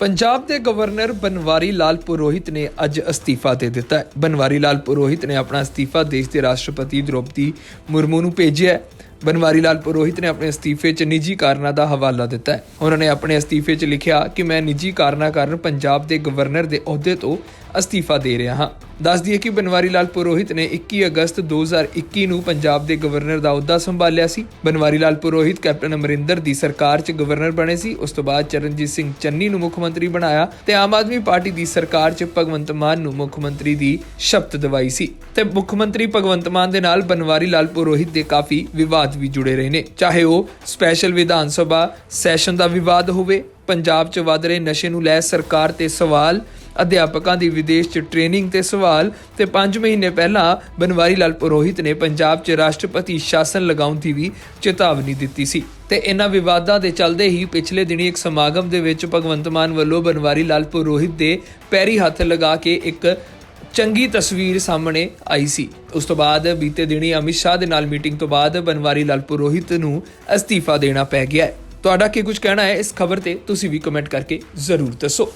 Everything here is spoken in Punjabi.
ਪੰਜਾਬ ਦੇ ਗਵਰਨਰ ਬਨਵਾਰੀ ਲਾਲ ਪੁਰੋਹਿਤ ਨੇ ਅੱਜ ਅਸਤੀਫਾ ਦੇ ਦਿੱਤਾ ਹੈ। ਬਨਵਾਰੀ ਲਾਲ ਪੁਰੋਹਿਤ ਨੇ ਆਪਣਾ ਅਸਤੀਫਾ ਦੇਸ਼ ਦੇ ਰਾਸ਼ਟਰਪਤੀ ਦ੍ਰੋਪਦੀ ਮੁਰਮੂ ਨੂੰ ਭੇਜਿਆ ਹੈ। ਬਨਵਾਰੀ ਲਾਲ ਪੁਰੋਹਿਤ ਨੇ ਆਪਣੇ ਅਸਤੀਫੇ 'ਚ ਨਿੱਜੀ ਕਾਰਨਾਂ ਦਾ ਹਵਾਲਾ ਦਿੱਤਾ ਹੈ। ਉਹਨਾਂ ਨੇ ਆਪਣੇ ਅਸਤੀਫੇ 'ਚ ਲਿਖਿਆ ਕਿ ਮੈਂ ਨਿੱਜੀ ਕਾਰਨਾਂ ਕਾਰਨ ਪੰਜਾਬ ਦੇ ਗਵਰਨਰ ਦੇ ਅਹੁਦੇ ਤੋਂ ਅਸਤੀਫਾ ਦੇ ਰਿਹਾ ਹਾਂ। ਦੱਸ ਦਈਏ ਕਿ ਬਨਵਾਰੀ ਲਾਲ ਪੁਰੋਹਿਤ ਨੇ 21 ਅਗਸਤ 2021 ਨੂੰ ਪੰਜਾਬ ਦੇ ਗਵਰਨਰ ਦਾ ਅਹੁਦਾ ਸੰਭਾਲਿਆ ਸੀ। ਬਨਵਾਰੀ ਲਾਲ ਪੁਰੋਹਿਤ ਕੈਪਟਨ ਅਮਰਿੰਦਰ ਦੀ ਸਰਕਾਰ 'ਚ ਗਵਰਨਰ ਬਣੇ ਸੀ। ਉਸ ਤੋਂ ਬਾਅਦ ਚਰਨਜੀਤ ਸਿੰਘ ਚੰਨੀ ਨੂੰ ਮੁੱਖ ਮੰਤਰੀ ਬਣਾਇਆ ਤੇ ਆਮ ਆਦਮੀ ਪਾਰਟੀ ਦੀ ਸਰਕਾਰ 'ਚ ਭਗਵੰਤ ਮਾਨ ਨੂੰ ਮੁੱਖ ਮੰਤਰੀ ਦੀ ਸ਼ਪਥ ਦਿਵਾਈ ਸੀ। ਤੇ ਮੁੱਖ ਮੰਤਰੀ ਭਗਵੰਤ ਮਾਨ ਦੇ ਨਾਲ ਬਨਵਾਰੀ ਲਾਲ ਪੁਰੋਹਿਤ ਦੇ ਕਾਫੀ ਵਿਵਾਦ ਵਿਵਾਦ ਵੀ ਜੁੜੇ ਰਹੇ ਨੇ। ਚਾਹੇ ਉਹ ਸਪੈਸ਼ਲ ਵਿਧਾਨ ਸਭਾ ਸੈਸ਼ਨ ਦਾ ਵਿਵਾਦ ਹੋਵੇ, ਪੰਜਾਬ 'ਚ ਵੱਧ ਰਹੇ ਨਸ਼ੇ ਨੂੰ ਲੈ ਸਰਕਾਰ ਤੇ ਸਵਾਲ, ਅਧਿਆਪਕਾਂ ਦੀ ਵਿਦੇਸ਼ 'ਚ ਟ੍ਰੇਨਿੰਗ ਤੇ ਸਵਾਲ ਤੇ 5 ਮਹੀਨੇ ਪਹਿਲਾਂ ਬਨਵਾਰੀ ਲਾਲ ਪੁਰੋਹਿਤ ਨੇ ਪੰਜਾਬ 'ਚ ਰਾਸ਼ਟਰਪਤੀ ਸ਼ਾਸਨ ਲਗਾਉਣ ਦੀ ਵੀ ਚੇਤਾਵਨੀ ਦਿੱਤੀ ਸੀ। ਤੇ ਇਹਨਾਂ ਵਿਵਾਦਾਂ ਦੇ ਚੱਲਦੇ ਹੀ ਪਿਛਲੇ ਦਿਨੀ ਇੱਕ ਸਮਾਗਮ ਦੇ ਵਿੱਚ ਭਗਵੰਤ ਮਾਨ ਵੱਲੋਂ ਬਨਵਾਰੀ ਲਾਲ ਪੁਰੋਹਿਤ ਦੇ ਪੈਰੀ ਹੱਥ ਲਗਾ ਕੇ ਇੱਕ ਚੰਗੀ ਤਸਵੀਰ ਸਾਹਮਣੇ ਆਈ ਸੀ। ਉਸ ਤੋਂ ਬਾਅਦ ਬੀਤੇ ਦਿਨੀ ਅਮਿਤ ਸ਼ਾਹ ਦੇ ਨਾਲ ਮੀਟਿੰਗ ਤੋਂ ਬਾਅਦ ਬਨਵਾਰੀ ਲਾਲ ਪੁਰੋਹਿਤ ਨੂੰ ਅਸਤੀਫਾ ਦੇਣਾ ਪੈ ਗਿਆ ਹੈ। ਤੁਹਾਡਾ ਕੀ ਕੁਝ ਕਹਿਣਾ ਹੈ ਇਸ ਖਬਰ ਤੇ? ਤੁਸੀਂ ਵੀ ਕਮੈਂਟ ਕਰਕੇ ਜ਼ਰੂਰ ਦੱਸੋ।